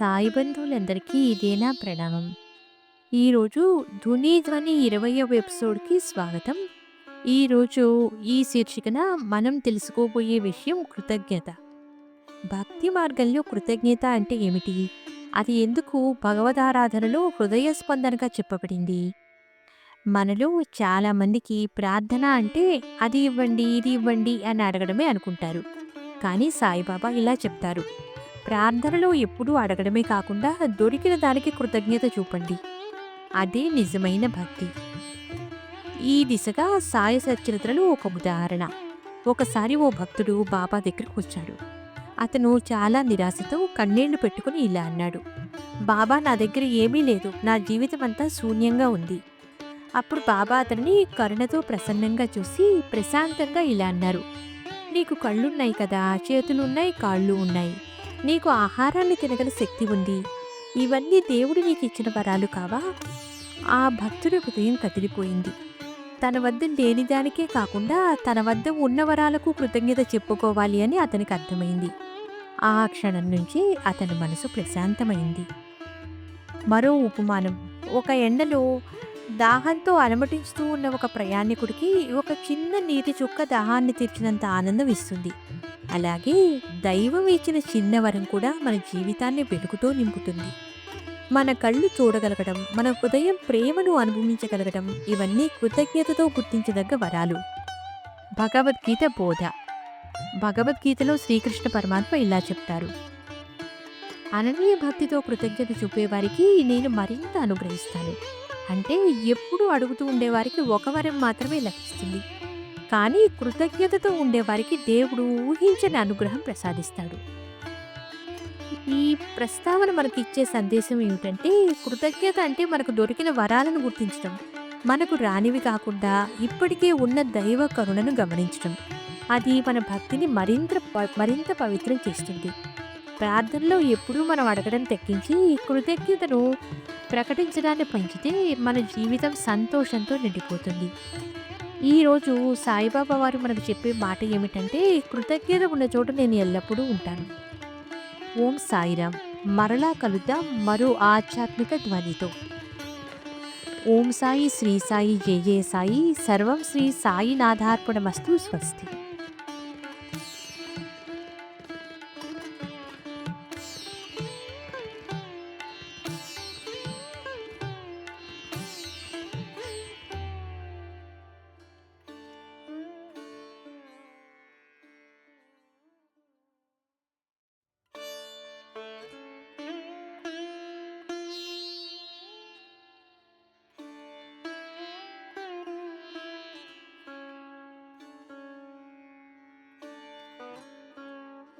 సాయి బంధువులందరికీ ఇదేనా ప్రణామం. ఈరోజు ధుని ధ్వని ఇరవయవ ఎపిసోడ్కి స్వాగతం. ఈరోజు ఈ శీర్షికన మనం తెలుసుకోబోయే విషయం కృతజ్ఞత. భక్తి మార్గంలో కృతజ్ఞత అంటే ఏమిటి? అది ఎందుకు భగవదారాధనలో హృదయ స్పందనగా చెప్పబడింది? మనలో చాలామందికి ప్రార్థన అంటే అది ఇవ్వండి ఇది ఇవ్వండి అని అడగడమే అనుకుంటారు. కానీ సాయిబాబా ఇలా చెప్తారు. ప్రార్థనలో ఎప్పుడూ అడగడమే కాకుండా దొరికిన దానికి కృతజ్ఞత చూపండి. అదే నిజమైన భక్తి. ఈ దిశగా సాయ సచరిత్రలో ఒక ఉదాహరణ. ఒకసారి ఓ భక్తుడు బాబా దగ్గరకు వచ్చాడు. అతను చాలా నిరాశతో కన్నీళ్ళు పెట్టుకుని ఇలా అన్నాడు. బాబా నా దగ్గర ఏమీ లేదు. నా జీవితం అంతా శూన్యంగా ఉంది. అప్పుడు బాబా అతన్ని కరుణతో ప్రసన్నంగా చూసి ప్రశాంతంగా ఇలా అన్నారు. నీకు కళ్ళున్నాయి కదా. చేతులున్నాయి కాళ్ళు ఉన్నాయి. నీకు ఆహారాన్ని తినగల శక్తి ఉంది. ఇవన్నీ దేవుడు నీకు ఇచ్చిన వరాలు కావా? ఆ భక్తుడి హృదయం కదిలిపోయింది. తన వద్ద లేని దానికే కాకుండా తన వద్ద ఉన్న వరాలకు కృతజ్ఞత చెప్పుకోవాలి అని అతనికి అర్థమైంది. ఆ క్షణం నుంచి అతని మనసు ప్రశాంతమైంది. మరో ఉపమానం. ఒక ఎండలో దాహంతో అలమటిస్తూ ఉన్న ఒక ప్రయాణికుడికి ఒక చిన్న నీటి చుక్క దాహాన్ని తీర్చినంత ఆనందం ఇస్తుంది. అలాగే దైవం ఇచ్చిన చిన్న వరం కూడా మన జీవితాన్ని వెలుగుతో నింపుతుంది. మన కళ్ళు చూడగలగడం మన హృదయం ప్రేమను అనుభవించగలగడం ఇవన్నీ కృతజ్ఞతతో గుర్తించదగ్గ వరాలు. భగవద్గీత బోధ. భగవద్గీతలో శ్రీకృష్ణ పరమాత్మ ఇలా చెప్తారు. అననీయ భక్తితో కృతజ్ఞత చూపేవారికి నేను మరింత అనుగ్రహిస్తాను. అంటే ఎప్పుడూ అడుగుతూ ఉండేవారికి ఒక వరం మాత్రమే లభిస్తుంది. కానీ కృతజ్ఞతతో ఉండేవారికి దేవుడు ఊహించని అనుగ్రహం ప్రసాదిస్తాడు. ఈ ప్రస్తావన మనకి ఇచ్చే సందేశం ఏమిటంటే కృతజ్ఞత అంటే మనకు దొరికిన వరాలను గుర్తించడం మనకు రానివి కాకుండా ఇప్పటికే ఉన్న దైవ కరుణను గమనించడం. అది మన భక్తిని మరింత మరింత పవిత్రం చేస్తుంది. ప్రార్థనలో ఎప్పుడూ మనం అడగడం తగ్గించి కృతజ్ఞతను ప్రకటించడాన్ని పెంచితే మన జీవితం సంతోషంతో నిండిపోతుంది. ఈరోజు సాయిబాబా వారు మనకు చెప్పే మాట ఏమిటంటే కృతజ్ఞత ఉన్న చోట నేను ఎల్లప్పుడూ ఉంటాను. ఓం సాయిరామ్. మరలా కలుద్దాం మరో ఆధ్యాత్మిక ధ్వనితో. ఓం సాయి శ్రీ సాయి జయ జయ సాయి. సర్వం శ్రీ సాయినాథార్పణమస్తు స్వస్తి.